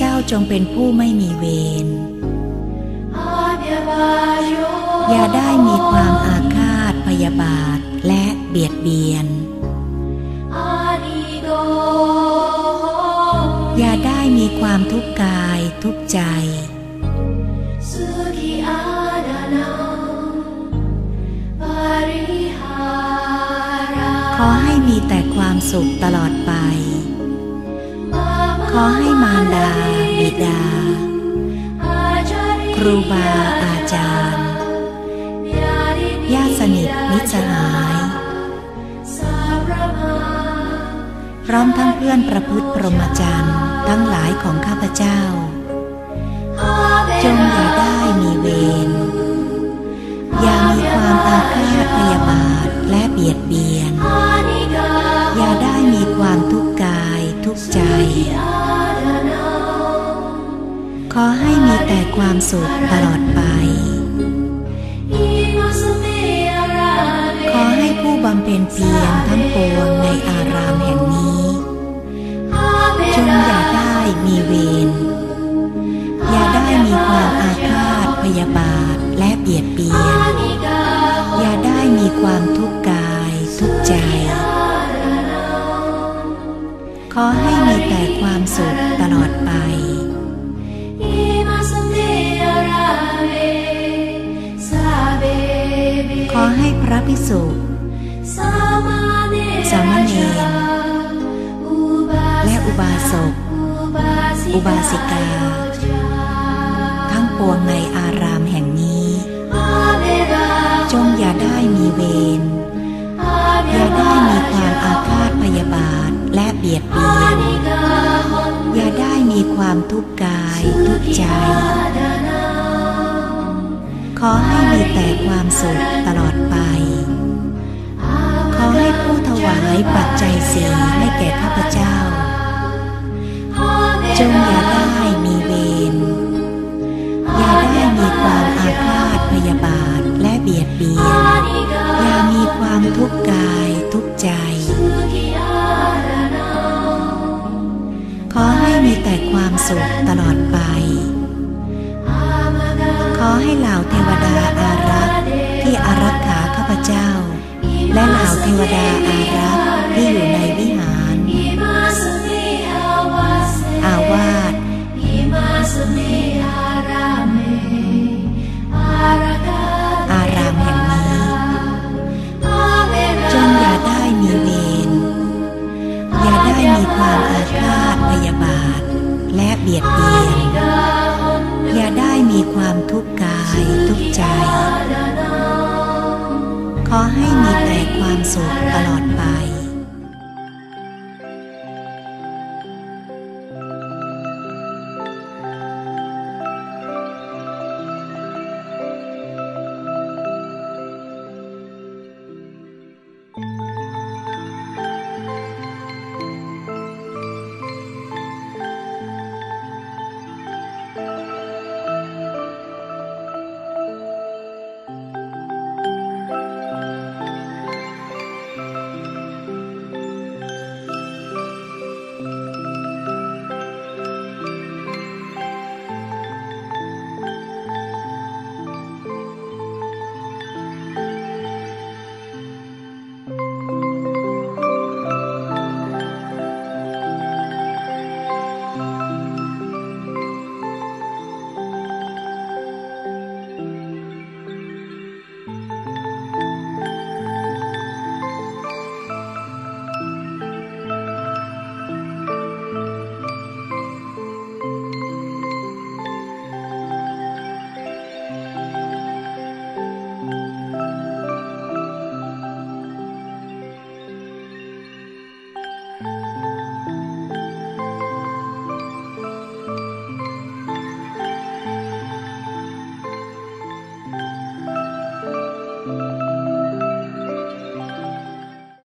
จ้าจงเป็นผู้ไม่มีเวร อย่าได้มีความอาฆาตพยาบาทและเบียดเบียน อย่าได้มีความทุกข์กายทุกข์ใจ ขอให้มีแต่ความสุขตลอดไป อให้มารดาบิดา ครูบาอาจารย์ญาติสนิทมิตรสหาย พร้อมทั้งเพื่อนประพฤติพรหมจรรย์ทั้งหลายของข้าพเจ้า จงอย่าได้มีเวรอย่ามีความอาฆาต อให้มีแต่ความสุขตลอดไป ขอให้ผู้บำเพ็ญเพียรทั้งปวงในอารามแห่งนี้ จงอย่าได้มีเวร อย่าได้มีความอาฆาตพยาบาทและเบียดเบียน อย่าได้มีความทุกข์กายทุกใจ ขอให้มีแต่ความสุขตลอดไป ระภิกษุสามเณรและอุบาสก อุบาสิกา ทั้งปวงในอารามแห่งนี้ จงอย่าได้มีเวร อย่าได้มีความอาฆาตพยาบาทและเบียดเบียน อย่าได้มีความทุกข์กายทุกข์ใจ ขอให้มีแต่ความสุขตลอดไป ขอให้ผู้ถวายปัจจัยสีให้แก่ข้าพเจ้า จงอย่าได้มีเวร อย่าได้มีความอาฆาตพยาบาทและเบียดเบียน อย่ามีความทุกข์กายทุกข์ใจ ขอให้มีแต่ความสุขตลอดไป ให้เหล่าเทวดาอารักษ์ที่อารักขาข้าพเจ้า และเหล่าเทวดาอารักษ์ที่อยู่ในวิหาร อาวาสอารามแห่งนี้จงอย่าได้มีเวรอย่าได้มีความอาฆาตพยาบาท และเบียดเบียนอย่าได้มีความทุกข์ กายทุกใจ ขอให้มีแต่ความสุขตลอดไป